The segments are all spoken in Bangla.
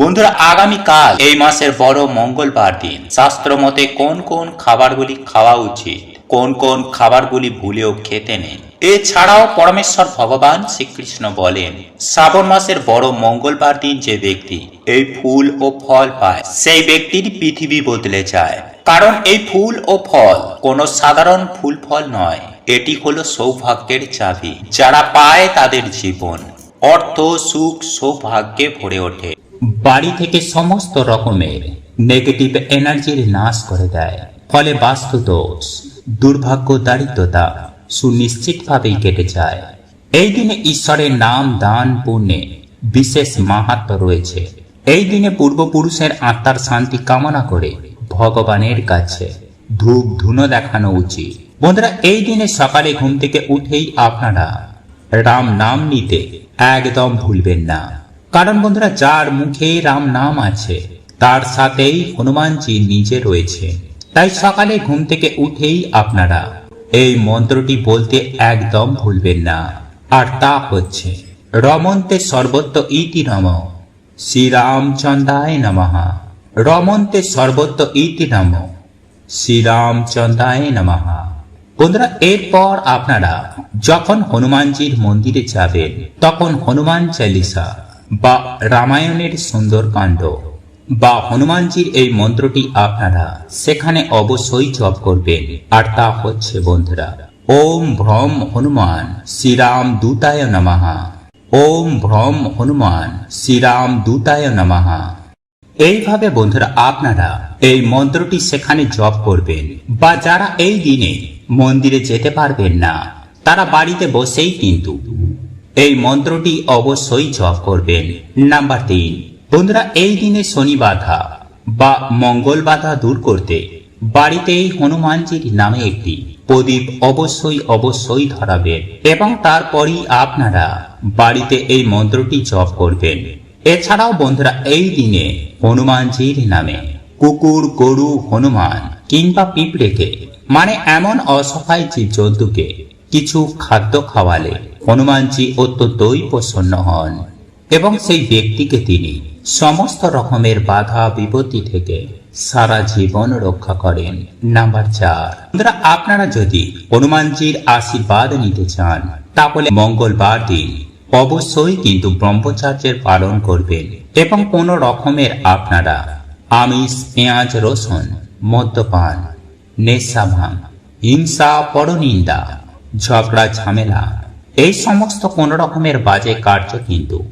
বন্ধুরা, আগামীকাল এই মাসের বড় মঙ্গলবার দিন। শাস্ত্র মতে কোন কোন খাবারগুলি খাওয়া উচিত, কোন কোন খাবারগুলি ভুলেও খেতে নেই। এছাড়াও পরমেশ্বর ভগবান শ্রীকৃষ্ণ বলেন, শ্রাবণ মাসের বড় মঙ্গলবার দিন যে ব্যক্তি এই ফুল ও ফল পায়, সেই ব্যক্তির পৃথিবী বদলে যায়। কারণ এই ফুল ও ফল কোনো সাধারণ ফুল ফল নয়, এটি হলো সৌভাগ্যের চাবি, যারা পায় তাদের জীবন। অর্থ, সুখ, সৌভাগ্যে ভরে ওঠে। বাড়ি থেকে সমস্ত রকমের নেগেটিভ এনার্জির নাশ করে দেয়। ফলে বাস্তু দোষ, দুর্ভাগ্য দারিদ্রতা সুনিশ্চিতভাবেই কেটে যায়। এই দিনে ঈশ্বরের নাম, দান, পুণ্যে বিশেষ মাহাত্ম রয়েছে। এই দিনে পূর্বপুরুষের আত্মার শান্তি কামনা করে ভগবানের কাছে ধূপ ধুনো দেখানো উচিত। বন্ধুরা, এই দিনে সকালে ঘুম থেকে উঠেই আপনারা রাম নাম নিতে একদম ভুলবেন না। কারণ বন্ধুরা, যার মুখে রাম নাম আছে, তার সাথেই হনুমানজি নিজে রয়েছে। তাই সকালে ঘুম থেকে উঠেই আপনারা এই মন্ত্রটি বলতে একদম ভুলবেন না। আর তা হচ্ছে, রমন্তে সর্বত্র ইতি নম। শ্রীরামচন্দ্রায় নমঃ। রমন্তে সর্বত্র ইতি নম। শ্রীরামচন্দ্রায় নমঃ। বন্ধুরা, এরপর আপনারা যখন হনুমানজির মন্দিরে যাবেন, তখন হনুমান চালিসা বা রামায়ণের সুন্দর কাণ্ড। বা হনুমানজির এই মন্ত্রটি আপনারা সেখানে অবশ্যই জপ করবেন। আর তা হচ্ছে বন্ধুরা, ওম ভ্রম হনুমান শ্রীরাম দূতায় নমঃ। ওম ভ্রম হনুমান শ্রীরাম দূতায় নমঃ। এইভাবে বন্ধুরা, আপনারা এই মন্ত্রটি সেখানে জপ করবেন। বা যারা এই দিনে মন্দিরে যেতে পারবেন না, তারা বাড়িতে বসেই কিন্তু এই মন্ত্রটি অবশ্যই জপ করবেন। নাম্বার তিন, বন্ধুরা, এই দিনে শনি বাধা বা মঙ্গল বাধা দূর করতে বাড়িতেই হনুমানজির নামে একটি প্রদীপ অবশ্যই অবশ্যই ধরাবেন এবং তারপরই আপনারা বাড়িতে এই মন্ত্রটি জপ করবেন। এছাড়াও, বন্ধুরা, এই দিনে হনুমানজির নামে কুকুর, গরু, হনুমান কিংবা পিঁপড়েকে মানে এমন অসহায় জীবজন্তুকে কিছু খাদ্য খাওয়ালে হনুমানজি অত্যন্তই প্রসন্ন হন এবং সেই ব্যক্তিকে তিনি সমস্ত রকমের বাধা বিপত্তি থেকে সারা জীবন রক্ষা করেন। নাম্বার চার। আপনারা যদি হনুমানজির আশীর্বাদ নিতে চান, তাহলে মঙ্গলবার দিন অবশ্যই কিন্তু ব্রহ্মচার্যের পালন করবেন এবং কোন রকমের আপনারা আমিষ, পেঁয়াজ, রসুন, মদ্যপান, নেশা ভাঙ, হিংসা, পরনিন্দা, ঝগড়া, ঝামেলা এই সমস্ত কোন রকমের বাজে কার্য কিন্তু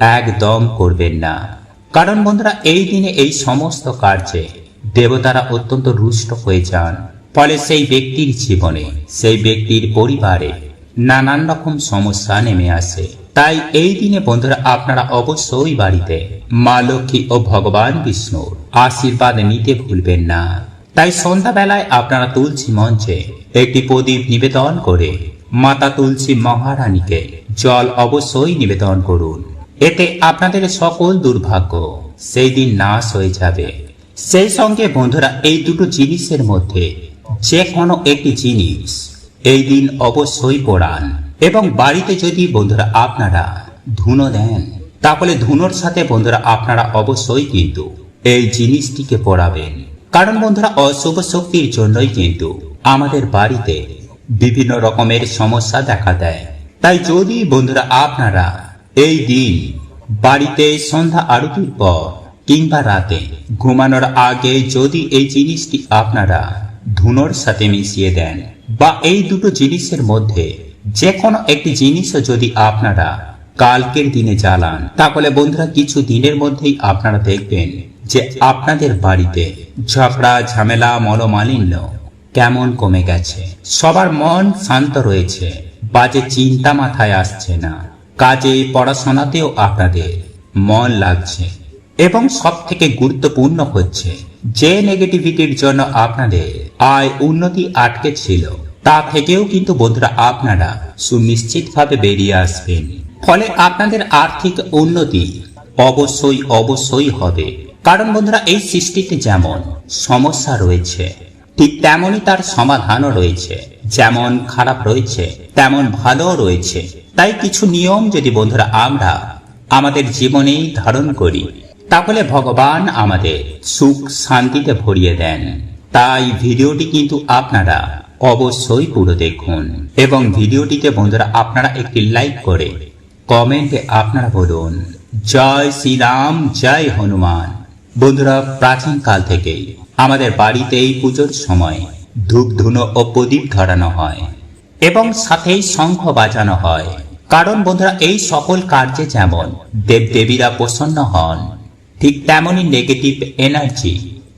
একদম করবেন না। কারণ বন্ধুরা, এই দিনে এই সমস্ত কার্যে দেবতারা অত্যন্ত রুষ্ট হয়ে যান। ফলে সেই ব্যক্তির জীবনে, সেই ব্যক্তির পরিবারে নানান রকম সমস্যা নেমে আসে। তাই এই দিনে বন্ধুরা, আপনারা অবশ্যই বাড়িতে মা লক্ষ্মী ও ভগবান বিষ্ণুর আশীর্বাদ নিতে ভুলবেন না। তাই সন্ধ্যাবেলায় আপনারা তুলসী মঞ্চে একটি প্রদীপ নিবেদন করে মাতা তুলসী মহারানীকে জল অবশ্যই নিবেদন করুন। এতে আপনাদের সকল দুর্ভাগ্য সেই দিন নাশ হয়ে যাবে। সেই সঙ্গে বন্ধুরা, এই দুটো জিনিসের মধ্যে যে কোনো একটি জিনিস এই দিন অবশ্যই পড়ান। এবং বাড়িতে যদি বন্ধুরা আপনারা ধুনো দেন, তাহলে ধুনোর সাথে বন্ধুরা আপনারা অবশ্যই কিন্তু এই জিনিসটিকে পড়াবেন। কারণ বন্ধুরা, অশুভ শক্তির জন্যই কিন্তু আমাদের বাড়িতে বিভিন্ন রকমের সমস্যা দেখা দেয়। তাই যদি বন্ধুরা আপনারা এই দিন বাড়িতে সন্ধ্যা আরতির পর কিংবা রাতে ঘুমানোর আগে যদি এই জিনিসটি আপনারা ধুনোর সাথে মিশিয়ে দেন বা এই দুটো জিনিসের মধ্যে যে কোনো একটি জিনিসও যদি আপনারা কালকের দিনে জ্বালান, তাহলে বন্ধুরা কিছু দিনের মধ্যেই আপনারা দেখবেন যে আপনাদের বাড়িতে ঝগড়া ঝামেলা, মলমালিন্য কেমন কমে গেছে? সবার মন শান্ত রয়েছে। বাজে চিন্তা মাথায় আসছে না। কাজে, পড়াশোনাতেও আপনাদের মন লাগছে। এবং সব থেকে গুরুত্বপূর্ণ হচ্ছে, যে নেগেটিভিটির জন্য আপনাদের আয় উন্নতি আটকে ছিল, তা থেকেও কিন্তু বন্ধুরা আপনারা সুনিশ্চিতভাবে বেরিয়ে আসবেন। ফলে আপনাদের আর্থিক উন্নতি অবশ্যই অবশ্যই হবে। কারণ বন্ধুরা, এই সৃষ্টিতে যেমন সমস্যা রয়েছে ঠিক তেমনই তার সমাধানও রয়েছে। যেমন খারাপ রয়েছে, তেমন ভালো রয়েছে। তাই কিছু নিয়ম যদি বন্ধুরা আমরা আমাদের জীবনেই ধারণ করি, তাহলে ভগবান আমাদের সুখ শান্তিতে ভরিয়ে দেন। তাই ভিডিওটি কিন্তু আপনারা অবশ্যই পুরো দেখুন এবং ভিডিওটিতে বন্ধুরা আপনারা একটি লাইক করে কমেন্টে আপনারা বলুন, জয় শ্রীরাম, জয় হনুমান। বন্ধুরা প্রাচীন কাল থেকেই আমাদের বাড়িতে এই পুজোর সময় ধূপ ধুনো ও প্রদীপ ধরানো হয় এবং সাথেই শঙ্খ বাজানো হয়। কারণ বন্ধুরা, এই সকল কার্যে যেমন দেবদেবীরা প্রসন্ন হন, ঠিক তেমনই নেগেটিভ এনার্জি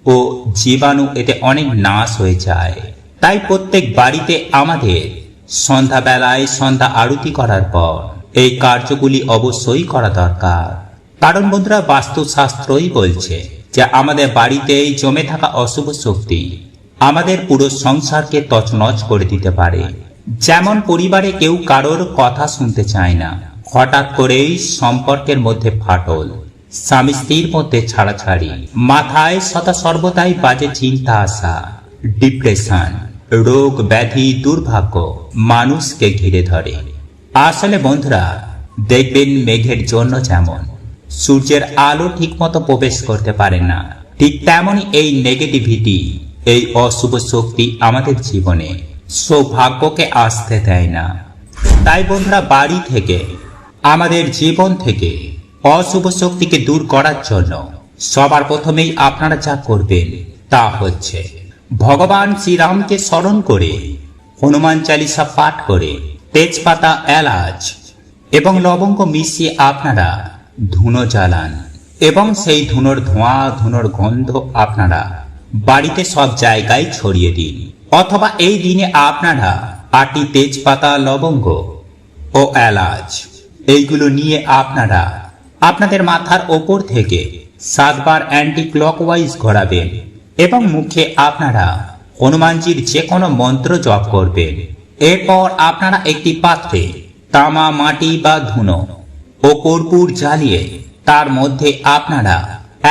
ও জীবাণু এতে অনেক নাশ হয়ে যায়। তাই প্রত্যেক বাড়িতে আমাদের সন্ধ্যাবেলায় সন্ধ্যা আরতি করার পর এই কার্যগুলি অবশ্যই করা দরকার। কারণ বন্ধুরা, বাস্তুশাস্ত্রই বলছে যে আমাদের বাড়িতেই জমে থাকা অশুভ শক্তি আমাদের পুরো সংসারকে তছনছ করে দিতে পারে। যেমন পরিবারে কেউ কারোর কথা শুনতে চায় না, হঠাৎ করেই সম্পর্কের মধ্যে ফাটল, স্বামী স্ত্রীর মধ্যে ছাড়াছাড়ি, মাথায় সদা সর্বদাই বাজে চিন্তা আসা, ডিপ্রেশন, রোগ ব্যাধি দুর্ভাগ্য মানুষকে ঘিরে ধরে। আসলে বন্ধুরা, দেখবেন মেঘের জন্য যেমন। সূর্যের আলো ঠিকমতো প্রবেশ করতে পারে না। ঠিক তেমনই এই নেগেটিভিটি এই অশুভ শক্তি আমাদের জীবনে সৌভাগ্যকে আসতে দেয় না। তাই বন্ধুরা, বাড়ি থেকে, আমাদের জীবন থেকে অশুভ শক্তিকে দূর করার জন্য সবার প্রথমেই আপনারা যা করবেন তা হচ্ছে ভগবান শ্রীরামকে স্মরণ করে, হনুমান চালিসা পাঠ করে, তেজপাতা, এলাচ এবং লবঙ্গ মিশিয়ে আপনারা ধুনো জ্বালান এবং সেই ধুনোর ধোঁয়া, ধুনোর গন্ধ আপনারা বাড়িতে সব জায়গায় ছড়িয়ে দিন। অথবা এই দিনে আপনারা আটি তেজপাতা, লবঙ্গ ও এলাচ এইগুলো নিয়ে আপনারা আপনাদের মাথার ওপর থেকে সাতবার অ্যান্টি ক্লকওয়াইজ ঘোরাবেন এবং মুখে আপনারা হনুমানজির যে কোনো মন্ত্র জপ করবেন। এরপর আপনারা একটি পাত্রে তামা, মাটি বা ধুনো ও কর্পূর জ্বালিয়ে তার মধ্যে আপনারা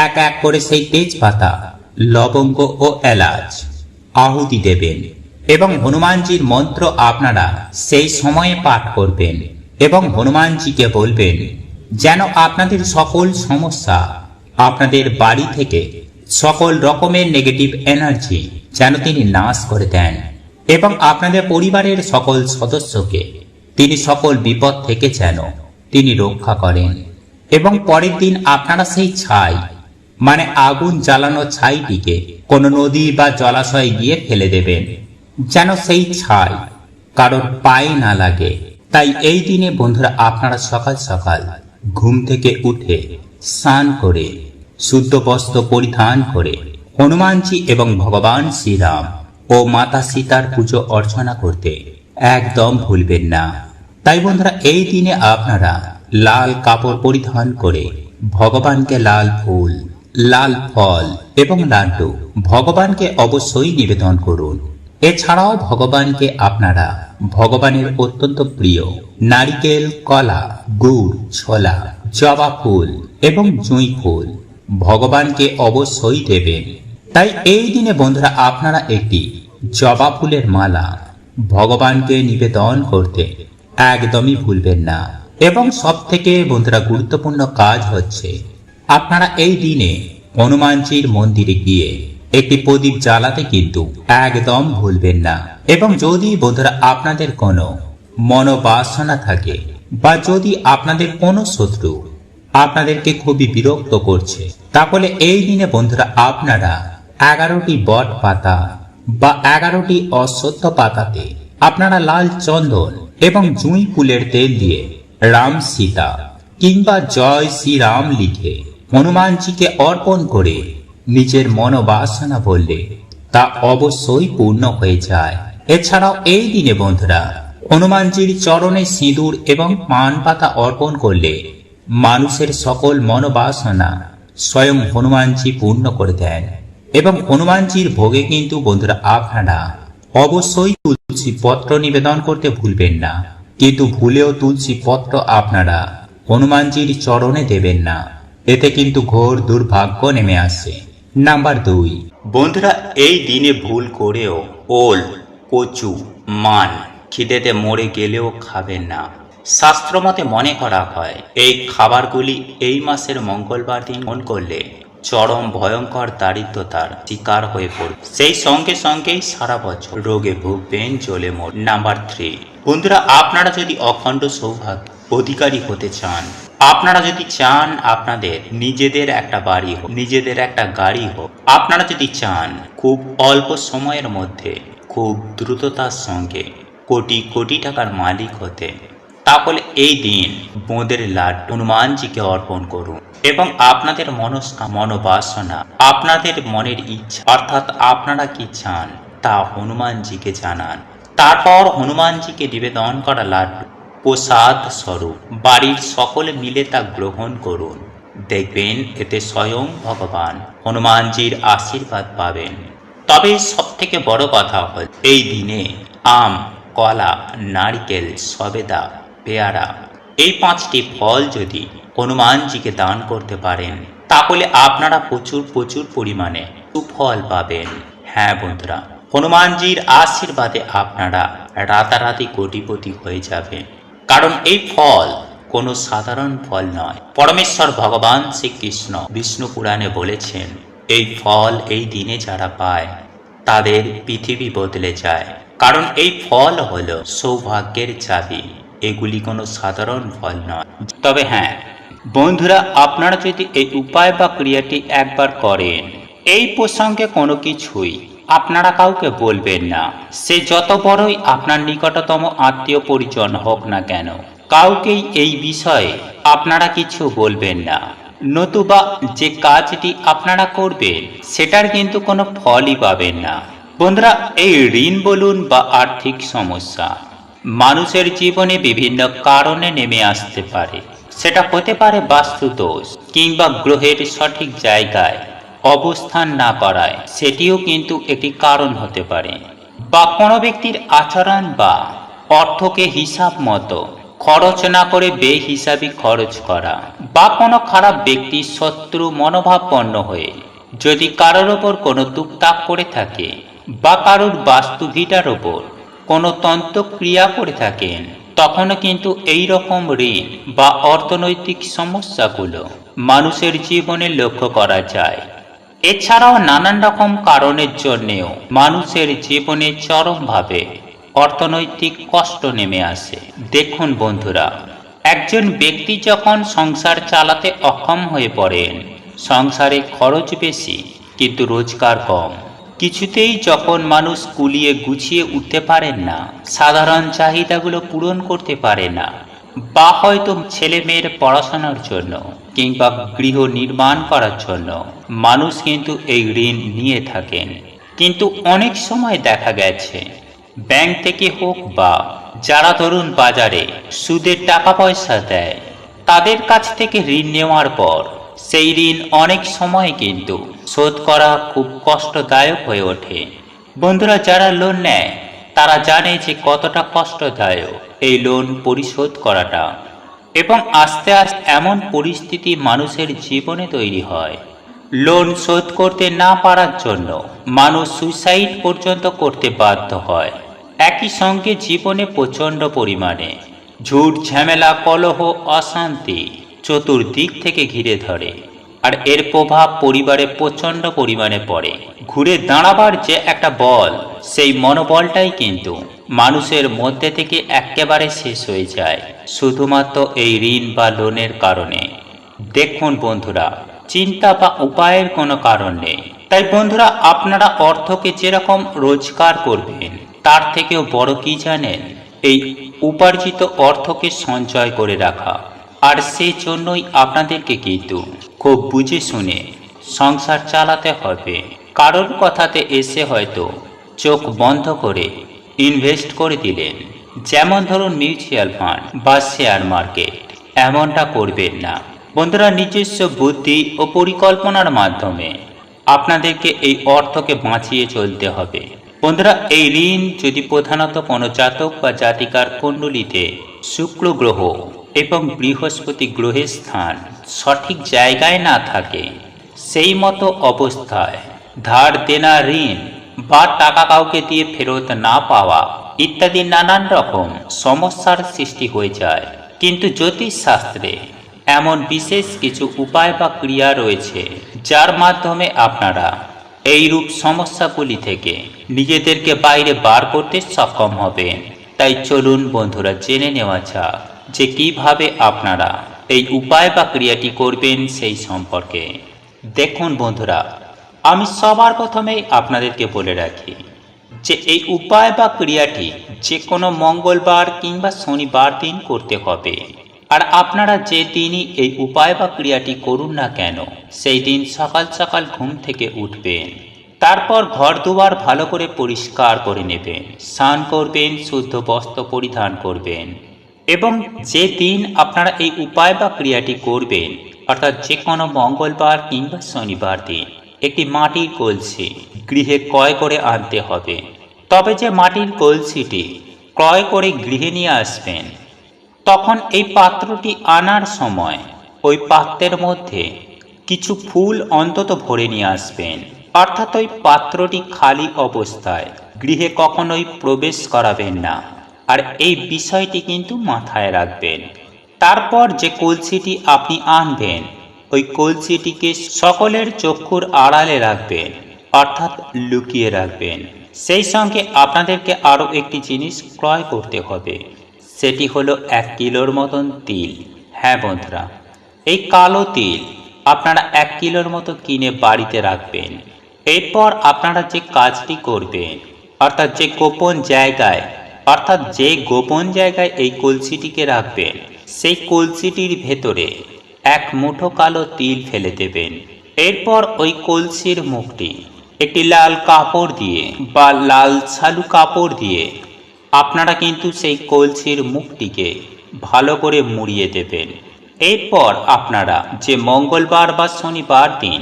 এক এক করে সেই তেজপাতা, লবঙ্গ ও এলাচ আহুতি দেবেন এবং হনুমানজির মন্ত্র আপনারা সেই সময়ে পাঠ করবেন এবং হনুমানজিকে বলবেন, যেন আপনাদের সকল সমস্যা আপনাদের বাড়ি থেকে সকল রকমের নেগেটিভ এনার্জি যেন তিনি নাশ করে দেন এবং আপনাদের পরিবারের সকল সদস্যকে তিনি সকল বিপদ থেকে যেন তিনি রক্ষা করেন। এবং পরের দিন আপনারা সেই ছাই মানে আগুন জ্বালানো ছাইটিকে কোনো নদী বা জলাশয়ে গিয়ে ফেলে দেবেন, যেন সেই ছাই কারোর পায়ে না লাগে। তাই এই দিনে বন্ধুরা, আপনারা সকাল সকাল ঘুম থেকে উঠে স্নান করে, শুদ্ধ বস্ত্র পরিধান করে হনুমানজি এবং ভগবান শ্রীরাম ও মাতা সীতার পুজো অর্চনা করতে একদম ভুলবেন না। তাই বন্ধুরা, এই দিনে আপনারা লাল কাপড় পরিধান করে ভগবানকে লাল ফুল, লাল ফল এবং লাড্ডু ভগবানকে অবশ্যই নিবেদন করুন। এছাড়াও ভগবানকে আপনারা ভগবানের অত্যন্ত প্রিয় নারিকেল, কলা, গুড়, ছোলা, জবা ফুল এবং জুঁই ফুল ভগবানকে অবশ্যই দেবেন। তাই এই দিনে বন্ধুরা, আপনারা একটি জবা ফুলের মালা ভগবানকে নিবেদন করতে একদমই ভুলবেন না। এবং সব থেকে বন্ধুরা গুরুত্বপূর্ণ কাজ হচ্ছে, আপনারা এই দিনে হনুমানজির মন্দিরে গিয়ে একটি প্রদীপ জ্বালাতে কিন্তু একদম ভুলবেন না। এবং যদি বন্ধুরা আপনাদের কোনো মনোবাসনা থাকে বা যদি আপনাদের কোনো শত্রু আপনাদেরকে খুবই বিরক্ত করছে, তাহলে এই দিনে বন্ধুরা আপনারা এগারোটি বট পাতা বা এগারোটি অশ্বত্থ পাতাতে আপনারা লাল চন্দন এবং জুঁই ফুলের তেল দিয়ে রাম সীতা কিংবা জয় শ্রীরাম লিখে হনুমানজিকে অর্পণ করে নিজের মনোবাসনা বললে, তা অবশ্যই পূর্ণ হয়ে যায়। এছাড়াও এই দিনে বন্ধুরা, হনুমানজির চরণে সিঁদুর এবং পান পাতা অর্পণ করলে মানুষের সকল মনোবাসনা স্বয়ং হনুমানজি পূর্ণ করে দেন। এবং হনুমানজির ভোগে কিন্তু বন্ধুরা আপনারা অবশ্যই তুলসী পত্র নিবেদন করতে ভুলবেন না। কিন্তু ভুলেও তুলসী পত্র আপনারা হনুমানজির চরণে দেবেন না। এতে কিন্তু ঘোর দুর্ভাগ্য নেমে আসে। নাম্বার দুই। বন্ধুরা, এই দিনে ভুল করেও ওল, কচু, মান খিদেতে মরে গেলেও খাবেন না। শাস্ত্রমতে মনে করা হয়, এই খাবারগুলি এই মাসের মঙ্গলবার দিন মন করলে চরম ভয়ঙ্কর দারিদ্রতার শিকার হয়ে পড়বে সেই সঙ্গে সঙ্গেই সারা বছর রোগে ভুগবেন চলে মোট নাম্বার থ্রি বন্ধুরা, আপনারা যদি অখণ্ড সৌভাগ্য অধিকারী হতে চান, আপনারা যদি চান আপনাদের নিজেদের একটা বাড়ি হোক, নিজেদের একটা গাড়ি হোক, আপনারা যদি চান খুব অল্প সময়ের মধ্যে খুব দ্রুততার সঙ্গে কোটি কোটি টাকার মালিক হতে তাহলে এই দিন বোঁদের লাড্ডু হনুমানজিকে অর্পণ করুন এবং আপনাদের মনস্কা, মনোবাসনা, আপনাদের মনের ইচ্ছা, অর্থাৎ আপনারা কি চান তা হনুমানজিকে জানান। তারপর হনুমানজিকে নিবেদন করা লাড্ডু প্রসাদ স্বরূপ বাড়ির সকলে মিলে তা গ্রহণ করুন। দেখবেন এতে স্বয়ং ভগবান হনুমানজির আশীর্বাদ পাবেন। তবে সব থেকে বড় কথা হল, এই দিনে আম, কলা, নারকেল, সবেদা পেয়ারা। এই পাঁচটি ফল যদি হনুমানজিকে দান করতে পারেন, তাহলে আপনারা প্রচুর প্রচুর পরিমাণে সুফল পাবেন। হ্যাঁ বন্ধুরা, হনুমানজির আশীর্বাদে আপনারা রাতারাতি কোটিপতি হয়ে যাবেন। কারণ এই ফল কোনো সাধারণ ফল নয়। পরমেশ্বর ভগবান শ্রীকৃষ্ণ বিষ্ণু পুরাণে বলেছেন, এই ফল এই দিনে যারা পায়, তাদের পৃথিবী বদলে যায়। কারণ এই ফল হল সৌভাগ্যের চাবি। এগুলি কোনো সাধারণ ফল নয়। তবে হ্যাঁ বন্ধুরা, আপনারা যদি এই উপায় বা ক্রিয়াটি একবার করেন, এই প্রসঙ্গে কোনো কিছুই আপনারা কাউকে বলবেন না। সে যত বড়ই আপনার নিকটতম আত্মীয় পরিজন হোক না কেন, কাউকেই এই বিষয়ে আপনারা কিছু বলবেন না। নতুবা যে কাজটি আপনারা করবেন, সেটার কিন্তু কোনো ফলই পাবেন না। বন্ধুরা, এই ঋণ বলুন বা আর্থিক সমস্যা মানুষের জীবনে বিভিন্ন কারণে নেমে আসতে পারে। সেটা হতে পারে বাস্তু দোষ কিংবা গ্রহের সঠিক জায়গায় অবস্থান না করায় সেটিও কিন্তু একটি কারণ হতে পারে। বা কোনো ব্যক্তির আচরণ বা অর্থকে হিসাব মতো খরচ না করে বেহিসাবি খরচ করা বা কোনো খারাপ ব্যক্তি শত্রু মনোভাবপন্ন হয়ে যদি কারোর ওপর কোনো তুকতাক করে থাকে বা কারোর বাস্তুভিটার ওপর কোনো তন্ত্রক্রিয়া করে থাকেন। তখনও কিন্তু এই রকম ঋণ বা অর্থনৈতিক সমস্যাগুলো মানুষের জীবনে লক্ষ্য করা যায়। এছাড়াও নানান রকম কারণের জন্যেও মানুষের জীবনে চরমভাবে অর্থনৈতিক কষ্ট নেমে আসে। দেখুন বন্ধুরা, একজন ব্যক্তি যখন সংসার চালাতে অক্ষম হয়ে পড়েন, সংসারে খরচ বেশি, কিন্তু রোজগার কম। কিছুতেই যখন মানুষ কুলিয়ে গুছিয়ে উঠতে পারেন না, সাধারণ চাহিদাগুলো পূরণ করতে পারে না, বা হয়তো ছেলে মেয়ের পড়াশোনার জন্য কিংবা গৃহ নির্মাণ করার জন্য মানুষ কিন্তু এই ঋণ নিয়ে থাকেন। কিন্তু অনেক সময় দেখা গেছে, ব্যাংক থেকে হোক বা যারা ধরুন বাজারে সুদের টাকা পয়সা দেয়, তাদের কাছ থেকে ঋণ নেওয়ার পর সেই ঋণ অনেক সময় কিন্তু শোধ করা খুব কষ্টদায়ক হয়ে ওঠে। বন্ধুরা, যারা লোন নেয়, তারা জানে যে কতটা কষ্টদায়ক এই লোন পরিশোধ করাটা। এবং আস্তে আস্তে এমন পরিস্থিতি মানুষের জীবনে তৈরি হয়। লোন শোধ করতে না পারার জন্য মানুষ সুইসাইড পর্যন্ত করতে বাধ্য হয়। একই সঙ্গে জীবনে প্রচণ্ড পরিমাণে ঝুট, ঝামেলা, কলহ, অশান্তি চতুর্দিক থেকে ঘিরে ধরে। আর এর প্রভাব পরিবারে প্রচণ্ড পরিমাণে পড়ে। ঘুরে দাঁড়াবার যে একটা বল, সেই মনোবলটাই কিন্তু মানুষের মধ্যে থেকে একেবারে শেষ হয়ে যায়, শুধুমাত্র এই ঋণ বা লোনের কারণে। দেখুন বন্ধুরা, চিন্তা বা উপায়ের কোনো কারণ নেই। তাই বন্ধুরা, আপনারা অর্থকে যেরকম রোজগার করবেন, তার থেকেও বড় কি জানেন? এই উপার্জিত অর্থকে সঞ্চয় করে রাখা। আর সেই জন্যই আপনাদেরকে কিন্তু খুব বুঝে শুনে সংসার চালাতে হবে। কারোর কথাতে এসে হয়তো চোখ বন্ধ করে ইনভেস্ট করে দিলেন। যেমন ধরুন মিউচুয়াল ফান্ড বা শেয়ার মার্কেট, এমনটা করবেন না। বন্ধুরা, নিজস্ব বুদ্ধি ও পরিকল্পনার মাধ্যমে আপনাদেরকে এই অর্থকে বাঁচিয়ে চলতে হবে। বন্ধুরা, এই ঋণ যদি প্রধানত কোনো জাতক বা জাতিকার কুণ্ডলিতে শুক্র গ্রহ এবং বৃহস্পতি গ্রহের স্থান সঠিক জায়গায় না থাকে, সেই মতো অবস্থায় ধার দেনা ঋণ বা টাকা কাউকে দিয়ে ফেরত না পাওয়া ইত্যাদি নানান রকম সমস্যার সৃষ্টি হয়ে যায়। কিন্তু জ্যোতিষ শাস্ত্রে এমন বিশেষ কিছু উপায় বা ক্রিয়া রয়েছে, যার মাধ্যমে আপনারা এই রূপ সমস্যাগুলি থেকে নিজেদেরকে বাইরে বার করতে সক্ষম হবেন। তাই চলুন বন্ধুরা, জেনে নেওয়া যাক। যে কীভাবে আপনারা এই উপায় বা ক্রিয়াটি করবেন সেই সম্পর্কে। দেখুন বন্ধুরা, আমি সবার প্রথমেই আপনাদেরকে বলে রাখি যে এই উপায় বা ক্রিয়াটি যে কোনো মঙ্গলবার কিংবা শনিবার দিন করতে হবে। আর আপনারা যে দিনই এই উপায় বা ক্রিয়াটি করুন না কেন, সেই দিন সকাল সকাল ঘুম থেকে উঠবেন। তারপর ঘর দুয়ার ভালো করে পরিষ্কার করে নেবেন, স্নান করবেন, শুদ্ধ বস্ত্র পরিধান করবেন। এবং যে দিন আপনারা এই উপায় বা ক্রিয়াটি করবেন, অর্থাৎ যে কোনো মঙ্গলবার কিংবা শনিবার দিন, একটি মাটির কলসি গৃহে ক্রয় করে আনতে হবে। তবে যে মাটির কলসিটি ক্রয় করে গৃহে নিয়ে আসবেন, তখন এই পাত্রটি আনার সময় ওই পাত্রের মধ্যে কিছু ফুল অন্তত ভরে নিয়ে আসবেন। অর্থাৎ ওই পাত্রটি খালি অবস্থায় গৃহে কখনোই প্রবেশ করাবেন না। আর এই বিষয়টি কিন্তু মাথায় রাখবেন। তারপর যে কলসিটি আপনি আনবেন, ওই কলসিটিকে সকলের চক্ষুর আড়ালে রাখবেন, অর্থাৎ লুকিয়ে রাখবেন। সেই সঙ্গে আপনাদেরকে আরও একটি জিনিস ক্রয় করতে হবে, সেটি হলো এক কিলোর মতন তিল। হ্যাঁ বন্ধুরা, এই কালো তিল আপনারা এক কিলোর মতো কিনে বাড়িতে রাখবেন। এরপর আপনারা যে কাজটি করবেন, অর্থাৎ যে গোপন জায়গায় অর্থাৎ যে গোপন জায়গায় এই কলসিটিকে রাখবেন, সেই কলসিটির ভেতরে এক মুঠো কালো তিল ফেলে দেবেন। এরপর ওই কলসির মুখটি একটি লাল কাপড় দিয়ে বা লাল ছালু কাপড় দিয়ে আপনারা কিন্তু সেই কলসির মুখটিকে ভালো করে মুড়িয়ে দেবেন। এরপর আপনারা যে মঙ্গলবার বা শনিবার দিন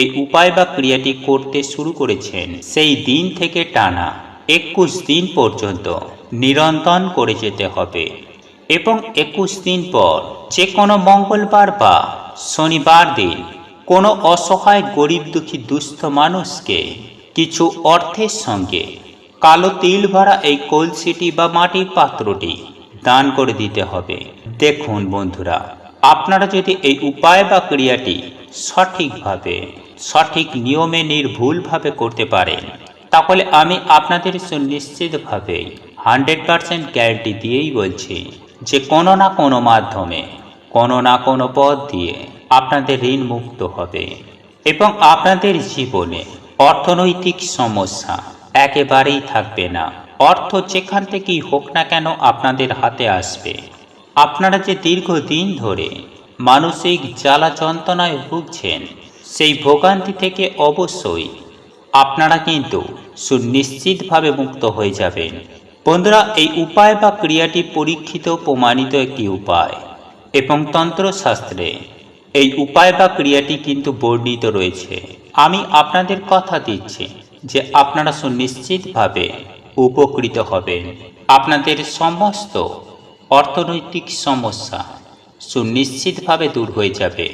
এই উপায় বা ক্রিয়াটি করতে শুরু করেছেন, সেই দিন থেকে টানা একুশ দিন পর্যন্ত নিরন্তন করে যেতে হবে। এবং একুশ দিন পর যে কোনো মঙ্গলবার বা শনিবার দিন কোনো অসহায়, গরিব, দুঃখী, দুস্থ মানুষকে কিছু অর্থের সঙ্গে কালো তিল ভরা এই কলসিটি বা মাটির পাত্রটি দান করে দিতে হবে। দেখুন বন্ধুরা, আপনারা যদি এই উপায় বা ক্রিয়াটি সঠিকভাবে, সঠিক নিয়মে নির্ভুলভাবে করতে পারেন, তাহলে আমি আপনাদের সুনিশ্চিতভাবে হান্ড্রেড পারসেন্ট গ্যারান্টি দিয়েই বলছি যে কোনো না কোনো মাধ্যমে, কোনো না কোনো পথ দিয়ে আপনাদের ঋণ মুক্ত হবে এবং আপনাদের জীবনে অর্থনৈতিক সমস্যা একেবারেই থাকবে না। অর্থ যেখান থেকেই হোক না কেন আপনাদের হাতে আসবে। আপনারা যে দীর্ঘদিন ধরে মানসিক জ্বালা যন্ত্রণায় ভুগছেন, সেই ভোগান্তি থেকে অবশ্যই আপনারা কিন্তু সুনিশ্চিতভাবে মুক্ত হয়ে যাবেন। বন্ধুরা, এই উপায় বা ক্রিয়াটি পরীক্ষিত প্রমাণিত একটি উপায় এবং তন্ত্রশাস্ত্রে। এই উপায় বা ক্রিয়াটি কিন্তু বর্ণিত রয়েছে। আমি আপনাদের কথা দিচ্ছি যে আপনারা সুনিশ্চিতভাবে উপকৃত হবেন। আপনাদের সমস্ত অর্থনৈতিক সমস্যা সুনিশ্চিতভাবে দূর হয়ে যাবে।